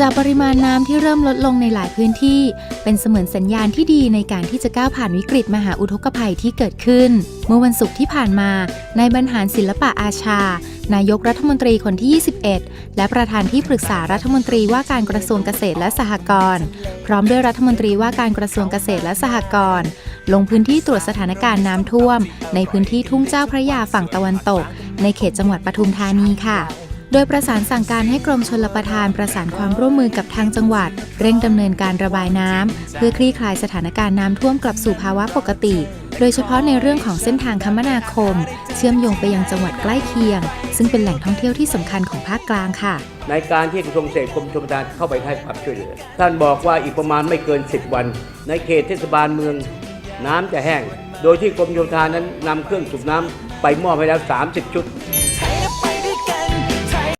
จากปริมาณน้ำที่เริ่มลดลงในหลายพื้นที่ เป็นเสมือนสัญญาณที่ดีในการที่จะก้าวผ่านวิกฤตมหาอุทกภัยที่เกิดขึ้น เมื่อวันศุกร์ที่ผ่านมา นายบรรหารศิลปะอาชา นายกรัฐมนตรีคนที่ 21 และประธานที่ปรึกษารัฐมนตรีว่าการกระทรวงเกษตรและสหกรณ์พร้อมด้วยรัฐมนตรีว่าการกระทรวงเกษตรและสหกรณ์ลงพื้นที่ตรวจสถานการณ์น้ำท่วม ในพื้นที่ทุ่งเจ้าพระยาฝั่งตะวันตก ในเขตจังหวัดปทุมธานีค่ะ โดยประสานสั่งการให้กรมชลประทานประสานความร่วมมือกับทางจังหวัด เร่งดำเนินการระบายน้ำเพื่อคลี่คลายสถานการณ์น้ำท่วมกลับสู่ภาวะปกติ โดยเฉพาะในเรื่องของเส้นทางคมนาคม เชื่อมโยงไปยังจังหวัดใกล้เคียง ซึ่งเป็นแหล่งท่องเที่ยวที่สำคัญของภาคกลางค่ะ ในการที่กระทรวงเกษตรกรมชลประทานเข้าไปให้ความช่วยเหลือท่านบอกว่าอีกประมาณไม่เกิน 10 วัน ในเขตเทศบาลเมือง น้ำจะแห้ง โดยที่กรมชลประทานนั้นนำเครื่องสูบน้ำไปมอบให้แล้ว 30 ชุด